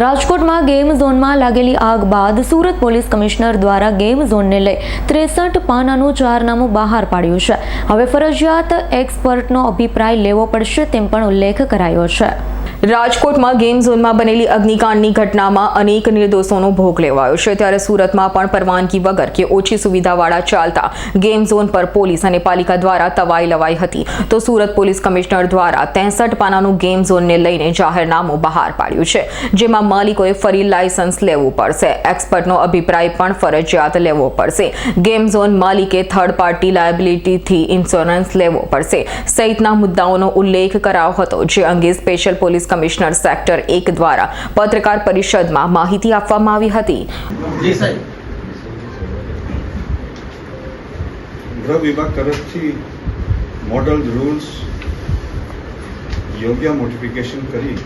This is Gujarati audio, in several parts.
રાજકોટમાં ગેમ ઝોનમાં લાગેલી આગ બાદ સુરત પોલીસ કમિશનર દ્વારા ગેમ ઝોનને લઈ ત્રેસઠ પાનાનું જાહેરનામું બહાર પાડ્યું છે. હવે ફરજિયાત એક્સપર્ટનો અભિપ્રાય લેવો પડશે તેમ પણ ઉલ્લેખ કરાયો છે. રાજકોટમાં ગેમ ઝોનમાં બનેલી અગ્નિકાંડની ઘટનામાં અનેક નિર્દોષોનો ભોગ લેવાયો છે. ત્યારે સુરતમાં પણ પરવાનગી વગર કે ઓછી સુવિધાવાળા ચાલતા ગેમ ઝોન પર પોલીસ અને પાલિકા દ્વારા તવાઈ લવાઈ હતી. તો સુરત પોલીસ કમિશનર દ્વારા ત્રેસઠ પાનાનું ગેમ ઝોનને લઈને જાહેરનામું બહાર પાડ્યું છે. જેમાં માલિકોએ ફરી લાયસન્સ લેવું પડશે. એક્સપર્ટનો અભિપ્રાય પણ ફરજિયાત લેવો પડશે. ગેમ ઝોન માલિકે થર્ડ પાર્ટી લાયબિલિટીથી ઇન્સ્યોરન્સ લેવો પડશે. સહિતના મુદ્દાઓનો ઉલ્લેખ કરાયો હતો, જે અંગે સ્પેશિયલ પોલીસ કમિશનર સેક્ટર એક દ્વારા પત્રકાર પરિષદમાં માહિતી આપવામાં આવી હતી. ગૃહ વિભાગ તરફથી મોડલ રૂલ્સ યોગ્ય મોડિફિકેશન કરી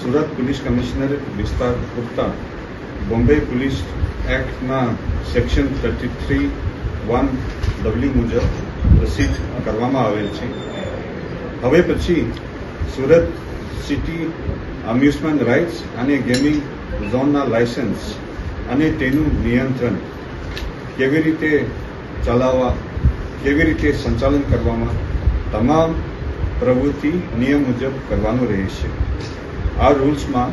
સુરત પોલીસ કમિશનર વિસ્તાર પૂરતા Bombay police એક્ટના section thirty three one W મુજબ પ્રસિદ્ધ કરવામાં આવેલ છે. હવે પછી સુરત સિટી અમ્યુઝમેન્ટ રાઇટ્સ અને ગેમિંગ ઝોનના લાયસન્સ અને તેનું નિયંત્રણ કેવી રીતે ચલાવવા, કેવી રીતે સંચાલન કરવામાં તમામ પ્રવૃત્તિ નિયમ મુજબ કરવાનું રહેશે. આ રૂલ્સમાં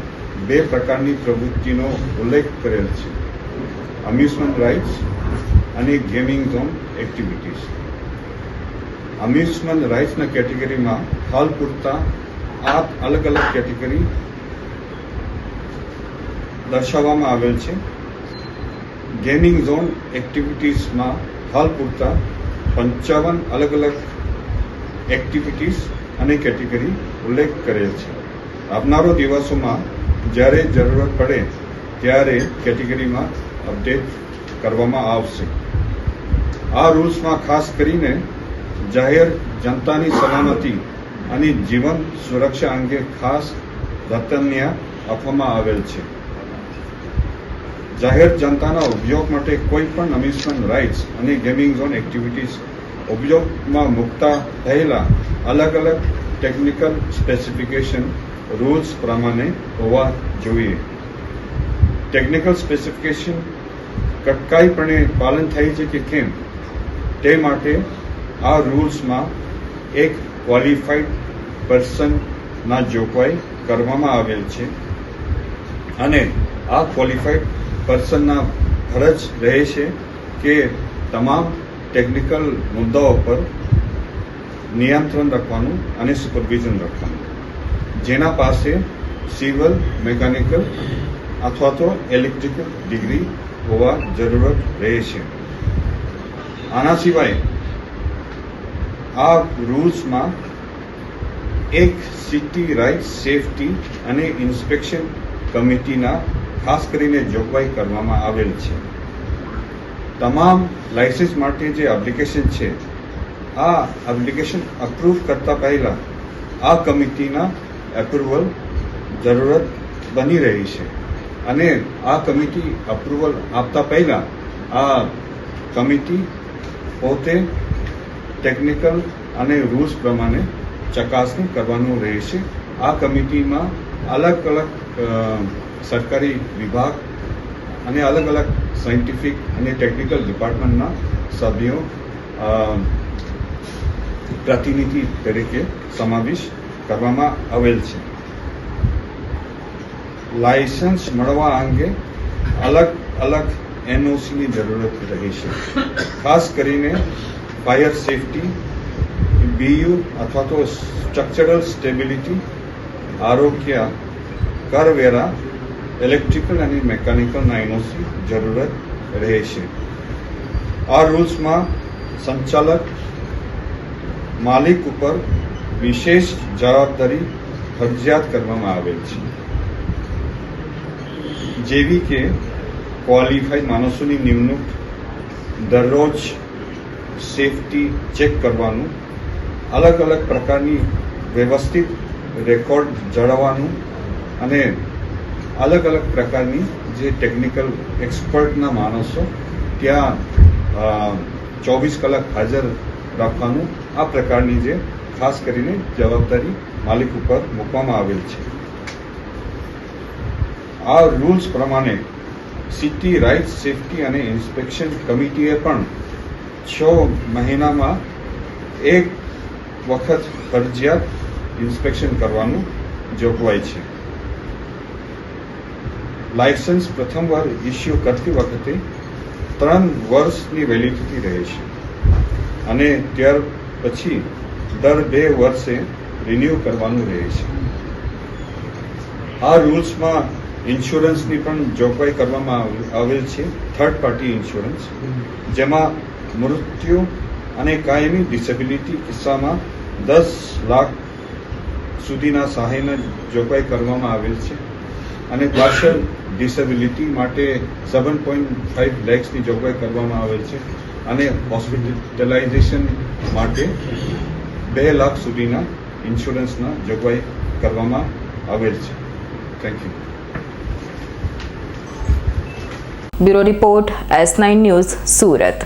બે પ્રકારની પ્રવૃત્તિનો ઉલ્લેખ કરેલ છે. અમ્યુઝમેન્ટ રાઇડ્સ અને ગેમિંગ ઝોન એક્ટિવિટીઝ અમ્યુઝમેન્ટ રાઇટ્સના કેટેગરીમાં હાલ પૂરતા આ અલગ અલગ કેટેગરી દર્શાવવામાં આવેલ છે. ગેમિંગ ઝોન એક્ટિવિટીઝમાં હાલ પૂરતા પંચાવન અલગ અલગ એક્ટિવિટીઝ અને કેટેગરી ઉલ્લેખ કરેલ છે. આવનારો દિવસોમાં જ્યારે જરૂરત પડે ત્યારે કેટેગરીમાં અપડેટ કરવામાં આવશે. આ રૂલ્સમાં ખાસ કરીને જાહેર જનતાની સલામતી અને જીવન સુરક્ષા અંગે ખાસ ધતન્ય આપવામાં આવેલ છે. જાહેર જનતાના ઉપયોગ માટે કોઈ પણ અમ્યુઝમેન્ટ રાઇડ્સ અને ગેમિંગ ઝોન એક્ટિવિટીઝ ઉપયોગમાં મૂકતા થયેલા અલગ અલગ ટેકનિકલ સ્પેસિફિકેશન રૂલ્સ પ્રમાણે હોવા જોઈએ. ટેકનિકલ સ્પેસિફિકેશન કટકાઈપણે પાલન થાય છે કે કેમ? તે માટે આ રૂલ્સમાં એક ક્વોલિફાઈડ પર્સનના જોગવાઈ કરવામાં આવેલ છે. અને આ ક્વોલિફાઈડ પર્સનના ફરજ રહે છે કે તમામ ટેકનિકલ મુદ્દાઓ પર નિયંત્રણ રાખવાનું અને સુપરવિઝન રાખવાનું. જેના પાસે સિવિલ મેકેનિકલ અથવા તો ઇલેક્ટ્રિકલ ડિગ્રી હોવા જરૂરત રહે છે. આના સિવાય આ રૂલ્સમાં એક સિટી રાઇટ સેફટી અને ઇન્સ્પેક્શન કમિટીના ખાસ કરીને જોગવાઈ કરવામાં આવેલ છે. તમામ લાઇસન્સ માટે જે એપ્લિકેશન છે, આ એપ્લિકેશન અપ્રૂવ કરતા પહેલા આ કમિટીના એપ્રુવલ જરૂરત બની રહી છે અને આ કમિટી અપ્રુવલ આપતા પહેલા આ કમિટી પોતે ટેકનિકલ અને રૂલ્સ પ્રમાણે ચકાસણી કરવાનું રહેશે. આ કમિટીમાં અલગ અલગ સરકારી વિભાગ અને અલગ અલગ સાયન્ટિફિક અને ટેકનિકલ ડિપાર્ટમેન્ટના સભ્યો પ્રતિનિધિ તરીકે સમાવેશ કરવામાં આવેલ છે. લાયસન્સ મળવા અંગે અલગ અલગ એનઓસીની જરૂરત રહે છે ખાસ કરીને ફાયર સેફટી બીયુ અથવા તો સ્ટ્રક્ચરલ સ્ટેબિલિટી આરોગ્ય, કરવેરા ઇલેક્ટ્રિકલ અને મેકેનિકલ નાઇનોસી જરૂરત રહે છે આ રૂલ્સમાં સંચાલક, માલિક ઉપર વિશેષ જવાબદારી ફરજિયાત કરવામાં આવેલ છે. જેવી કે ક્વોલિફાઈડ માણસોની નિમણૂક દરરોજ સેફટી ચેક કરવાનું, અલગ અલગ પ્રકારની વ્યવસ્થિત રેકોર્ડ જાળવવાનું અને અલગ અલગ પ્રકારની જે ટેકનિકલ એક્સપર્ટના માણસો ત્યાં ચોવીસ કલાક હાજર રાખવાનું, આ પ્રકારની જે ખાસ કરીને જવાબદારી માલિક ઉપર મૂકવામાં આવેલ છે. આ રૂલ્સ પ્રમાણે સિટી રાઇટ સેફટી અને ઇન્સ્પેક્શન કમિટીએ પણ છ મહિનામાં એક વખત ફરજિયાત ઇન્સ્પેક્શન કરવાનું જોગવાઈ છે. લાયસન્સ પ્રથમવાર ઇસ્યુ કરતી વખતે ત્રણ વર્ષની વેલિડિટી રહે છે અને ત્યાર પછી દર બે વર્ષે રિન્યૂ કરવાનું રહે છે. આ રૂલ્સમાં ઇન્સ્યોરન્સની પણ જોગવાઈ કરવામાં આવેલ- આવેલ છે થર્ડ પાર્ટી ઇન્સ્યોરન્સ જેમાં મૃત્યુ અને કાયમી ડિસેબિલિટી કિસ્સામાં દસ લાખ સુધીના સહાયને જોગવાઈ કરવામાં આવેલ છે. અને પાર્શલ ડિસેબિલિટી માટે સેવન પોઈન્ટ ફાઇવ લેક્સની જોગવાઈ કરવામાં આવેલ છે. અને હોસ્પિટલાઇઝેશન માટે બે લાખ સુધીના ઇન્સ્યોરન્સના જોગવાઈ કરવામાં આવેલ છે. Thank you bureau report S nine news Surat.